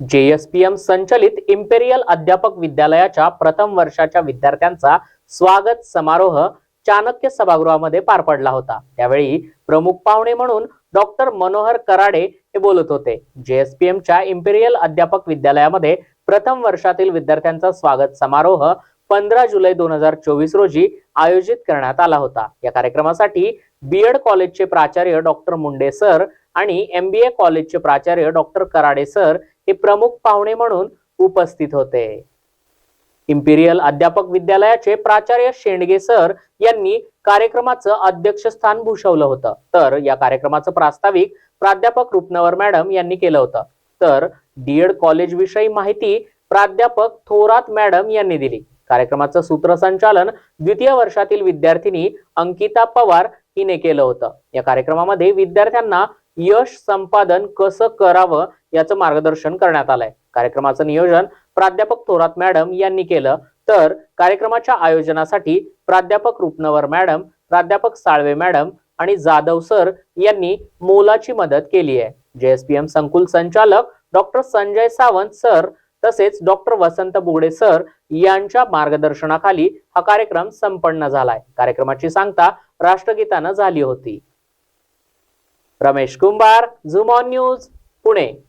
JSPM संचलित imperial अध्यापक विद्यालयाच्या प्रथम वर्षाच्या विद्यार्थ्यांचा स्वागत समारोह चाणक्य सभागृहामध्ये पार पडला होता. त्यावेळी प्रमुख पाहुणे म्हणून डॉक्टर मनोहर कराडे हे बोलत होते. जेएसपीएमच्या इम्पेरियल अध्यापक विद्यालयामध्ये प्रथम वर्षातील विद्यार्थ्यांचा स्वागत समारोह पंधरा जुलै दोन हजार चोवीस रोजी आयोजित करण्यात आला होता. या कार्यक्रमासाठी बीएड कॉलेजचे प्राचार्य डॉक्टर मुंडे सर आणि एमबीए कॉलेजचे प्राचार्य डॉक्टर कराडे सर हे प्रमुख पाहुणे म्हणून उपस्थित होते. इम्पिरियल अध्यापक विद्यालयाचे प्राचार्य शेंडगे सर यांनी कार्यक्रमाचं अध्यक्षस्थान भूषवलं होतं. तर या कार्यक्रमाचं प्रास्ताविक प्राध्यापक रुपनवर मॅडम यांनी केलं होतं. तर डीएड कॉलेज विषयी माहिती प्राध्यापक थोरात मॅडम यांनी दिली. कार्यक्रमाचं सूत्रसंचालन द्वितीय वर्षातील विद्यार्थिनी अंकिता पवार हिने केलं होतं. या कार्यक्रमामध्ये विद्यार्थ्यांना यश संपादन कसं करावं याचं मार्गदर्शन करण्यात आलंय. कार्यक्रमाचं नियोजन प्राध्यापक थोरात मॅडम यांनी केलं. तर कार्यक्रमाच्या आयोजनासाठी प्राध्यापक रुपनवर मॅडम प्राध्यापक साळवे मॅडम आणि जाधव सर यांनी मोलाची मदत केली आहे. जेएसपीएम संकुल संचालक डॉक्टर संजय सावंत सर तसेच डॉक्टर वसंत बुगडे सर यांच्या मार्गदर्शनाखाली हा कार्यक्रम संपन्न झालाय. कार्यक्रमाची सांगता राष्ट्रगीतानं झाली होती. रमेश कुंभार झुमॉन न्यूज पुणे.